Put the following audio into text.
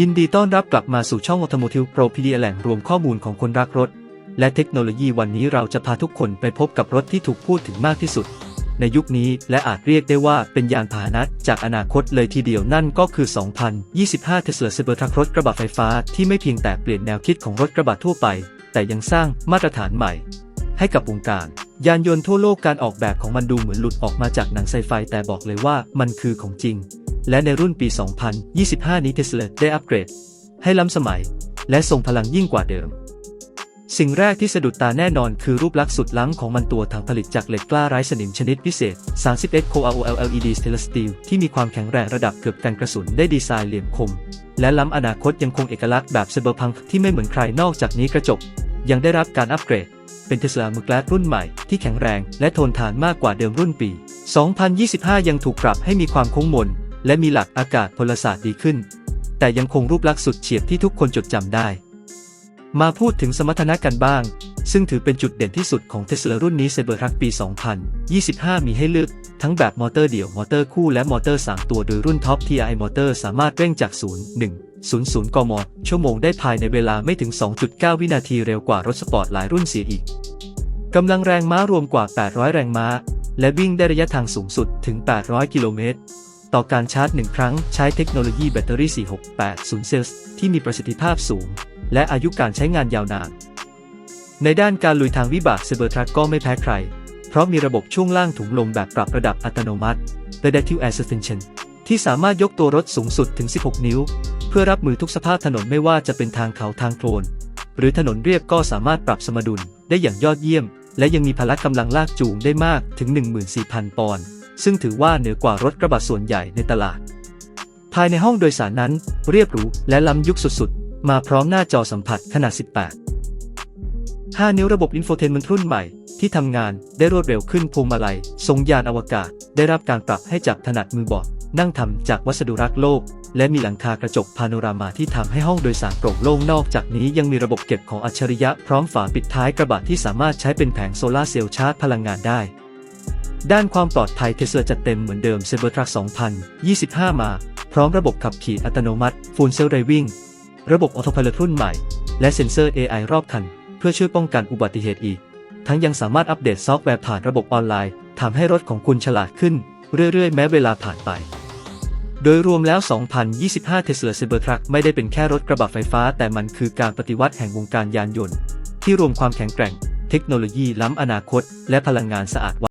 ยินดีต้อนรับกลับมาสู่ช่อง Automotive Propedia แหล่งรวมข้อมูลของคนรักรถ และเทคโนโลยีวันนี้เราจะพาทุกคนไปพบกับรถที่ถูกพูดถึงมากที่สุด ในยุคนี้และอาจเรียกได้ว่าเป็นยานพาหนะจากอนาคตเลยทีเดียวนั่นก็คือ 2025 Tesla Cybertruck รถกระบะไฟฟ้าที่ไม่เพียงแต่เปลี่ยนแนวคิดของรถกระบะทั่วไป แต่ยังสร้างมาตรฐานใหม่ ให้กับวงการ ยานยนต์ทั่วโลกการออกแบบของมันดูเหมือนหลุดออกมาจากหนังไซไฟแต่บอกเลยว่ามันคือของจริง และในรุ่นปี 2025 นี้ Tesla ได้อัปเกรด ให้ล้ำสมัย และทรงพลังยิ่งกว่าเดิม สิ่งแรกที่สะดุดตาแน่นอนคือรูปลักษณ์สุดล้ำของมันตัวถังผลิตจากเหล็กกล้าไร้สนิมชนิดพิเศษ 31 Core OLED Stainless Steel ที่มีความแข็งแรงระดับเกือบกันกระสุนได้ดีไซน์เหลี่ยมคม และล้ำอนาคตยังคงเอกลักษณ์แบบไซเบอร์พังที่ไม่เหมือนใครนอกจากนี้กระจก ยังได้รับการอัปเกรดเป็นเทสลามือกลาสรุ่นใหม่ที่แข็งแรงและทนทานมากกว่าเดิมรุ่นปี 2025 ยังถูกปรับให้มีความคงมน และมีหลักอากาศพลศาสตร์ดีขึ้น แต่ยังคงรูปลักษณ์สุดเฉียบที่ทุกคนจดจำได้ มาพูดถึงสมรรถนะกันบ้าง ซึ่งถือเป็นจุดเด่นที่สุดของเทสลารุ่นนี้ Cybertruck ปี 2025 มีให้เลือก ทั้งแบบมอเตอร์เดี่ยวมอเตอร์คู่และมอเตอร์ 3 ตัวโดยรุ่นท็อป TI มอเตอร์สามารถเร่งจาก 0 1 0 0 กม ชั่วโมงได้ภายในเวลาไม่ถึง 2.9 วินาทีเร็วกว่ารถสปอร์ตหลายรุ่นเสียอีก กำลังแรงม้ารวมกว่า 800 แรงม้า และวิ่งได้ระยะทางสูงสุดถึง 800 กิโลเมตร ต่อการชาร์จ 1 ครั้งใช้เทคโนโลยีแบตเตอรี่ 4680 เซลล์ที่มีประสิทธิภาพสูง และอายุการใช้งานยาวนาน ในด้านการลุยทางวิบาก Cybertruck ก็ไม่แพ้ใคร เพราะมีระบบช่วงล่างถุงลมแบบปรับระดับอัตโนมัติ Adaptive Air Suspension ที่สามารถยกตัวรถสูงสุดถึง 16 นิ้ว เพื่อรับมือทุกสภาพถนนไม่ว่าจะเป็นทางเขาทางโคลนหรือถนนเรียบก็สามารถปรับสมดุลได้อย่างยอดเยี่ยม และยังมีพละกำลังลากจูงได้มากถึง 14,000 ปอนด์ ซึ่งถือว่าเหนือกว่ารถกระบะส่วนใหญ่ในตลาด ภายในห้องโดยสารนั้นเรียบหรูและล้ำยุคสุดๆ มาพร้อมหน้าจอสัมผัสขนาด 18 5 นิ้วระบบอินโฟเทนเมนต์รุ่นใหม่ที่ทำงานได้รวดเร็วขึ้นพวงมาลัย ทรงยานอวกาศ ได้รับการปรับให้จับถนัดมือบาะนั่งทำจากวัสดุรักโลก และมีหลังคากระจกพาโนรามาที่ทำให้ห้องโดยสารโปร่งโล่งนอกจากนี้ยังมีระบบเก็บของอัจฉริยะพร้อมฝาปิดท้ายกระบะที่สามารถใช้เป็นแผงโซลาร์เซลล์ชาร์จพลังงานได้ ด้านความปลอดภัยเทสลาจัดเต็มเหมือนเดิม Cybertruck 2025 มา พร้อมระบบขับขี่อัตโนมัติ Full Self Driving ระบบ Autopilot รุ่นใหม่ และเซ็นเซอร์ AI รอบคัน เพื่อช่วยป้องกันอุบัติเหตุอีก ทั้งยังสามารถอัปเดตซอฟต์แวร์ผ่านระบบออนไลน์ทำให้รถของคุณฉลาดขึ้น เรื่อยๆ แม้เวลาผ่านไป โดยรวมแล้ว 2025 Tesla Cybertruck ไม่ได้เป็นแค่รถกระบะไฟฟ้า แต่มันคือการปฏิวัติแห่งวงการยานยนต์ ที่รวมความแข็งแกร่ง เทคโนโลยีล้ำอนาคต และพลังงานสะอาด